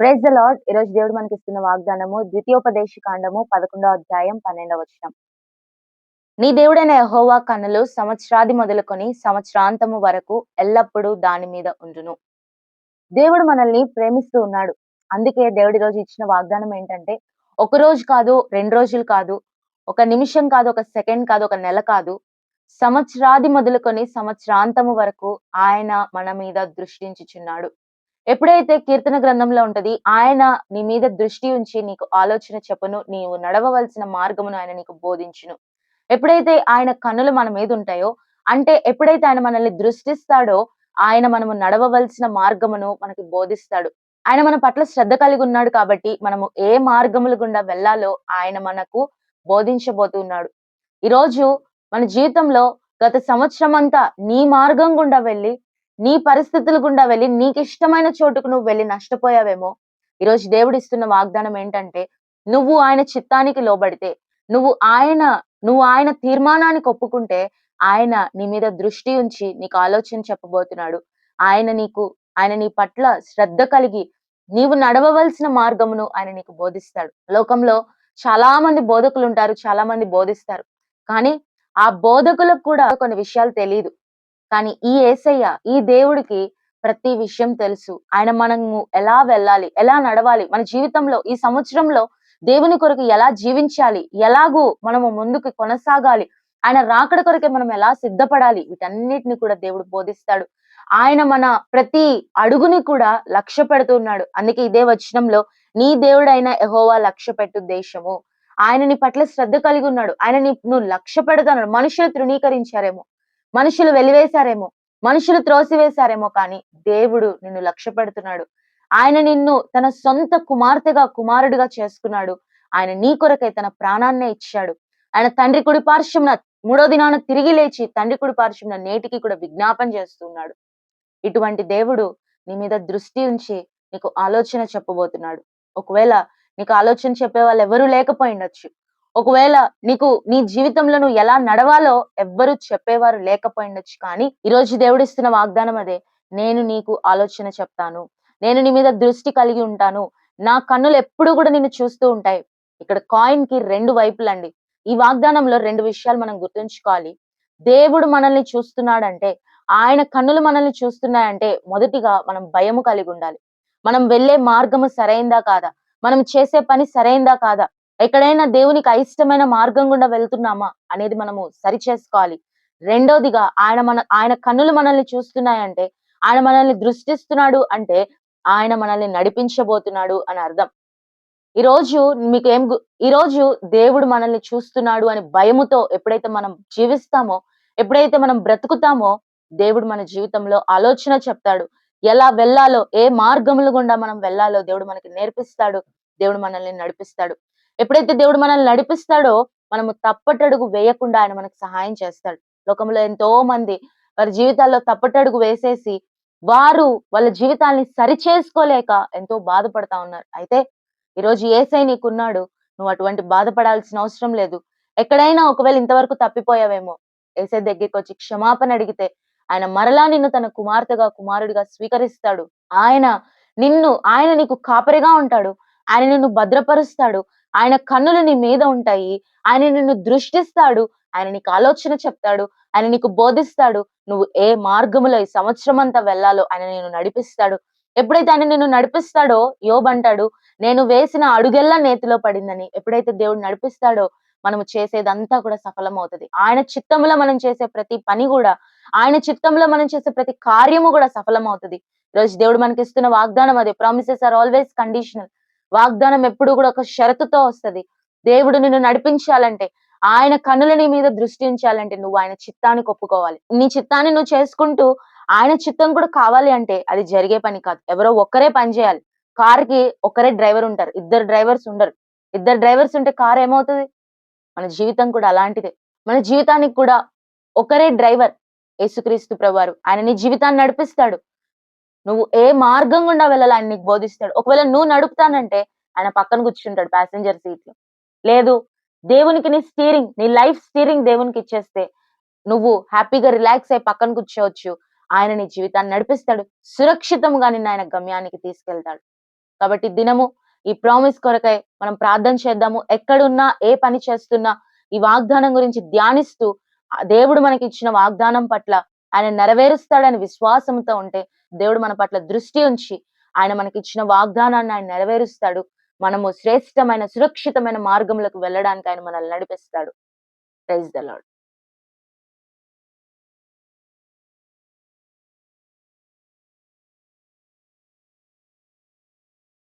Praise the lord ఈరోజు దేవుడు మనకి ఇస్తున్న వాగ్దానము ద్వితీయోపదేశ కాండము పదకొండవ అధ్యాయం పన్నెండవ వచనం. నీ దేవుడైన యెహోవా కన్నులు సంవత్సరాది మొదలుకొని సంవత్సరాంతము వరకు ఎల్లప్పుడూ దాని మీద ఉండును. దేవుడు మనల్ని ప్రేమిస్తూ ఉన్నాడు. అందుకే దేవుడి రోజు ఇచ్చిన వాగ్దానం ఏంటంటే ఒక రోజు కాదు రెండు రోజులు కాదు ఒక నిమిషం కాదు ఒక సెకండ్ కాదు ఒక నెల కాదు సంవత్సరాది మొదలుకొని సంవత్సరాంతము వరకు ఆయన మన మీద దృష్టించుచున్నాడు. ఎప్పుడైతే కీర్తన గ్రంథంలో ఉంటది ఆయన నీ మీద దృష్టి ఉంచి నీకు ఆలోచన చెప్పును నీవు నడవవలసిన మార్గమును ఆయన నీకు బోధించును. ఎప్పుడైతే ఆయన కన్నులు మన మీద ఉంటాయో అంటే ఎప్పుడైతే ఆయన మనల్ని దృష్టిస్తాడో ఆయన మనము నడవవలసిన మార్గమును మనకి బోధిస్తాడు. ఆయన మన పట్ల శ్రద్ధ కలిగి ఉన్నాడు కాబట్టి మనము ఏ మార్గముల గుండా వెళ్ళాలో ఆయన మనకు బోధించబోతున్నాడు. ఈరోజు మన జీవితంలో గత సంవత్సరం అంతా నీ మార్గం గుండా వెళ్ళి నీ పరిస్థితుల గుండా వెళ్ళి నీకు ఇష్టమైన చోటుకు నువ్వు వెళ్ళి నష్టపోయావేమో ఈరోజు దేవుడు ఇస్తున్న వాగ్దానం ఏంటంటే నువ్వు ఆయన చిత్తానికి లోబడితే నువ్వు ఆయన నువ్వు ఆయన తీర్మానానికి ఒప్పుకుంటే ఆయన నీ మీద దృష్టి ఉంచి నీకు ఆలోచన చెప్పబోతున్నాడు. ఆయన నీకు ఆయన నీ పట్ల శ్రద్ధ కలిగి నీవు నడవవలసిన మార్గమును ఆయన నీకు బోధిస్తాడు. లోకంలో చాలా మంది బోధకులు ఉంటారు చాలా మంది బోధిస్తారు. కానీ ఆ బోధకులకు కూడా కొన్ని విషయాలు తెలియదు కానీ ఈ ఏసయ్య ఈ దేవుడికి ప్రతి విషయం తెలుసు. ఆయన మనము ఎలా వెళ్ళాలి ఎలా నడవాలి మన జీవితంలో ఈ సంవత్సరంలో దేవుని కొరకు ఎలా జీవించాలి ఎలాగూ మనము ముందుకు కొనసాగాలి ఆయన రాకడ కొరకే మనం ఎలా సిద్ధపడాలి వీటన్నిటిని కూడా దేవుడు బోధిస్తాడు. ఆయన మన ప్రతి అడుగుని కూడా లక్ష్య పెడుతున్నాడు. అందుకే ఇదే వచనంలో నీ దేవుడైన ఎహోవా లక్ష్య పెట్టు దేశము. ఆయన నీ పట్ల శ్రద్ధ కలిగి ఉన్నాడు. ఆయన నీ నువ్వు లక్ష్య పెడుతున్నాడు మనుషులు తృణీకరించారేమో. మనుషులు వెలివేశారేమో మనుషులు త్రోసివేశారేమో కానీ దేవుడు నిన్ను లక్ష్య పెడుతున్నాడు ఆయన నిన్ను తన సొంత కుమార్తెగా కుమారుడిగా చేసుకున్నాడు. ఆయన నీ కొరకై తన ప్రాణాన్నే ఇచ్చాడు. ఆయన తండ్రి కుడి పార్శ్వంన మూడో దినాన తిరిగి లేచి తండ్రి కుడి పార్శ్వంన నేటికి కూడా విజ్ఞాపన చేస్తున్నాడు. ఇటువంటి దేవుడు నీ మీద దృష్టి ఉంచి నీకు ఆలోచన చెప్పబోతున్నాడు. ఒకవేళ నీకు ఆలోచన చెప్పే వాళ్ళు ఎవరూ లేకపోయిండొచ్చు ఒకవేళ నీకు నీ జీవితంలో నువ్వు ఎలా నడవాలో ఎవ్వరు చెప్పేవారు లేకపోయిండొచ్చు కానీ ఈ రోజు దేవుడిస్తున్న వాగ్దానం అదే. నేను నీకు ఆలోచన చెప్తాను. నేను నీ మీద దృష్టి కలిగి ఉంటాను. నా కన్నులు ఎప్పుడు కూడా నిన్ను చూస్తూ ఉంటాయి. ఇక్కడ కాయిన్కి రెండు వైపులండి. ఈ వాగ్దానంలో రెండు విషయాలు మనం గుర్తుంచుకోవాలి. దేవుడు మనల్ని చూస్తున్నాడంటే ఆయన కన్నులు మనల్ని చూస్తున్నాయంటే మొదటిగా మనం భయము కలిగి ఉండాలి. మనం వెళ్ళే మార్గము సరైందా కాదా? మనం చేసే పని సరైందా కాదా? ఎక్కడైనా దేవునికి అయిష్టమైన మార్గం గుండా వెళ్తున్నామా అనేది మనము సరి చేసుకోవాలి. రెండోదిగా ఆయన మన ఆయన కన్నులు మనల్ని చూస్తున్నాయంటే ఆయన మనల్ని దృష్టిస్తున్నాడు అంటే ఆయన మనల్ని నడిపించబోతున్నాడు అని అర్థం. ఈ రోజు మీకు ఏం ఈరోజు ఈ రోజు దేవుడు మనల్ని చూస్తున్నాడు అని భయముతో ఎప్పుడైతే మనం జీవిస్తామో ఎప్పుడైతే మనం బ్రతుకుతామో దేవుడు మన జీవితంలో ఆలోచన చెప్తాడు. ఎలా వెళ్ళాలో ఏ మార్గములు గుండా మనం వెళ్ళాలో దేవుడు మనకి నేర్పిస్తాడు దేవుడు మనల్ని నడిపిస్తాడు. ఎప్పుడైతే దేవుడు మనల్ని నడిపిస్తాడో మనము తప్పటడుగు వేయకుండా ఆయన మనకు సహాయం చేస్తాడు. లోకంలో ఎంతో మంది వారి జీవితాల్లో తప్పటడుగు వేసేసి వారు వాళ్ళ జీవితాల్ని సరి చేసుకోలేక ఎంతో బాధపడతా ఉన్నారు. అయితే ఈరోజు ఏసై నీకున్నాడు. నువ్వు అటువంటి బాధపడాల్సిన అవసరం లేదు. ఎక్కడైనా ఒకవేళ ఇంతవరకు తప్పిపోయావేమో ఏసై దగ్గరికి వచ్చి క్షమాపణ అడిగితే ఆయన మరలా నిన్ను తన కుమార్తెగా కుమారుడిగా స్వీకరిస్తాడు. ఆయన నిన్ను ఆయన నీకు కాపరిగా ఉంటాడు. ఆయన నిన్ను భద్రపరుస్తాడు. ఆయన కన్నులు నీ మీద ఉంటాయి. ఆయన నిన్ను దృష్టిస్తాడు. ఆయన నీకు ఆలోచన చెప్తాడు. ఆయన నీకు బోధిస్తాడు. నువ్వు ఏ మార్గములో ఈ సంవత్సరం అంతా వెళ్ళాలో ఆయన నేను నడిపిస్తాడు. ఎప్పుడైతే ఆయన నిన్ను నడిపిస్తాడో యోబంటాడు నేను వేసిన అడుగెల్లా నేతిలో పడిందని ఎప్పుడైతే దేవుడు నడిపిస్తాడో మనము చేసేదంతా కూడా సఫలం అవుతుంది ఆయన చిత్తంలో మనం చేసే ప్రతి పని కూడా ఆయన చిత్తంలో మనం చేసే ప్రతి కార్యము కూడా సఫలం అవుతుంది ఈరోజు దేవుడు మనకి ఇస్తున్న వాగ్దానం అదే. ప్రామిసెస్ ఆర్ ఆల్వేస్ కండిషనల్ వాగ్దానం ఎప్పుడు కూడా ఒక షరతుతో వస్తది. దేవుడు నిన్ను నడిపించాలంటే ఆయన కన్నుల నీ మీద దృష్టి ఉంచాలంటే నువ్వు ఆయన చిత్తాన్ని ఒప్పుకోవాలి. నీ చిత్తాన్ని నువ్వు చేసుకుంటూ ఆయన చిత్తం కూడా కావాలి అంటే అది జరిగే పని కాదు. ఎవరో ఒక్కరే పని చేయాలి. కార్కి ఒకరే డ్రైవర్ ఉంటారు. ఇద్దరు డ్రైవర్స్ ఉండరు. ఇద్దరు డ్రైవర్స్ ఉంటే కార్ ఏమవుతుంది? మన జీవితం కూడా అలాంటిదే. మన జీవితానికి కూడా ఒకరే డ్రైవర్ యేసుక్రీస్తు ప్రభువారు. ఆయన నీ జీవితాన్ని నడిపిస్తాడు. నువ్వు ఏ మార్గం గుండా వెళ్ళాలి ఆయన నీకు బోధిస్తాడు. ఒకవేళ నువ్వు నడుపుతానంటే ఆయన పక్కన కూర్చుంటాడు ప్యాసింజర్ సీట్లో. లేదు దేవునికి నీ స్టీరింగ్ నీ లైఫ్ స్టీరింగ్ దేవునికి ఇచ్చేస్తే నువ్వు హ్యాపీగా రిలాక్స్ అయి పక్కన కూర్చోవచ్చు. ఆయన నీ జీవితాన్ని నడిపిస్తాడు. సురక్షితంగా నిన్ను ఆయన గమ్యానికి తీసుకెళ్తాడు. కాబట్టి దినము ఈ ప్రామిస్ కొరకై మనం ప్రార్థన చేద్దాము. ఎక్కడున్నా ఏ పని చేస్తున్నా ఈ వాగ్దానం గురించి ధ్యానిస్తూ దేవుడు మనకి ఇచ్చిన వాగ్దానం పట్ల ఆయన నెరవేరుస్తాడని విశ్వాసంతో ఉంటే దేవుడు మన పట్ల దృష్టి ఉంచి ఆయన మనకి ఇచ్చిన వాగ్దానాన్ని ఆయన నెరవేరుస్తాడు. మనము శ్రేష్టమైన సురక్షితమైన మార్గంలోకి వెళ్ళడానికి ఆయన మనల్ని నడిపిస్తాడు. Praise the lord